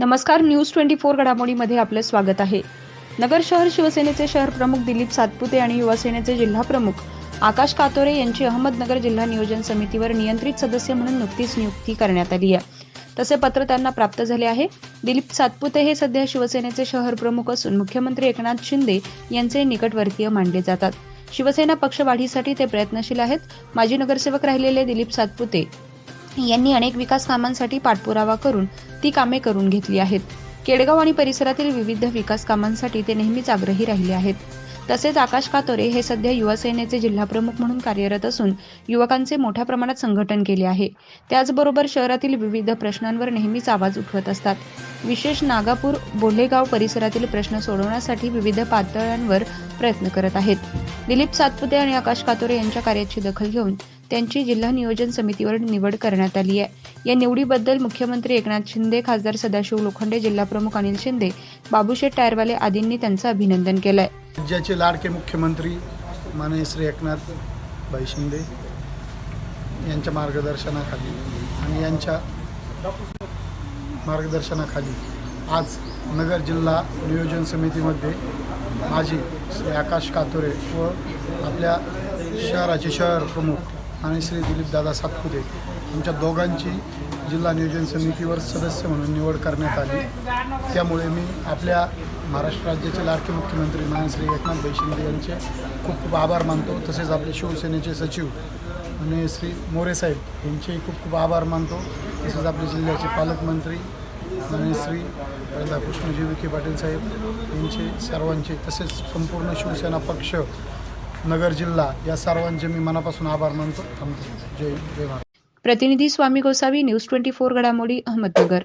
नमस्कार news twenty four घडामोडीमध्ये आपलं स्वागत आहे. नगर शहर शिवसेनेचे शहर प्रमुख दिलीप सातपुते आणि युवासेनेचे जिल्हा प्रमुख आकाश कातोरे यांची अहमदनगर जिल्हा नियोजन समितीवर नियंत्रित सदस्य म्हणून नुकतीच नियुक्ती करण्यात आली आहे. तसे पत्र त्यांना प्राप्त झाले आहे. दिलीप सातपुते हे सध्या शिवसेनेचे शहर प्रमुख असून मुख्यमंत्री एकनाथ शिंदे यांचे निकटवर्तीय मानले जातात. शिवसेना पक्ष वाढीसाठी ते प्रयत्नशील आहेत. माजी नगरसेवक राहिलेले दिलीप सातपुते यांनी अनेक विकास कामांसाठी पाठपुरावा करून ती कामे करून घेतली आहेत. केडगाव आणि परिसरातील विविध विकास कामांसाठी ते नेहमीच आग्रही राहिले आहेत. तसेच आकाश कातोरे हे सध्या युवासेनेचे जिल्हाप्रमुख म्हणून कार्यरत असून युवकांचे मोठ्या प्रमाणात संघटन केले आहे. त्याचबरोबर शहरातील विविध प्रश्नांवर नेहमीच आवाज उठवत असतात. विशेष नागापूर बोलेगाव परिसरातील प्रश्न सोडवण्यासाठी विविध पातळ्यांवर प्रयत्न करत आहेत. दिलीप सातपुते आणि आकाश कातोरे यांच्या कार्याची दखल घेऊन त्यांची जिल्हा नियोजन समितीवर निवड करण्यात आली आहे. या निवडीबद्दल मुख्यमंत्री एकनाथ शिंदे खासदार सदाशिव लोखंडे जिल्हाप्रमुख अनिल शिंदे बाबूशेठ टायरवाले आदींनी त्यांचं अभिनंदन केलं आहे राज्याचे लाडके मुख्यमंत्री माननीय श्री एकनाथ भाई शिंदे यांच्या मार्गदर्शनाखाली आणि यांच्या मार्गदर्शनाखाली आज नगर जिल्हा नियोजन समितीमध्ये माझी श्री आकाश कातोरे व आपल्या शहराचे शहर प्रमुख आणि श्री दिलीपदादा सातपुते आमच्या दोघांची जिल्हा नियोजन समितीवर सदस्य म्हणून निवड करण्यात आली. त्यामुळे मी आपल्या महाराष्ट्र राज्याचे लाडके मुख्यमंत्री मान श्री एकनाथ भाई शिंदे यांचे खूप खूप आभार मानतो. तसेच आपले शिवसेनेचे सचिव आणि श्री मोरे साहेब यांचेही खूप खूप आभार मानतो. तसेच आपले जिल्ह्याचे पालकमंत्री आणि श्री राधाकृष्णजी विखे पाटील साहेब यांचे सर्वांचे तसेच संपूर्ण शिवसेना पक्ष नगर जिल्हा या सर्वांचे मी मनापासून आभार मानतो. थांबतो. जय जय भारत. प्रतिनिधी Swami Gosavi news twenty four घडामोडी अहमदनगर.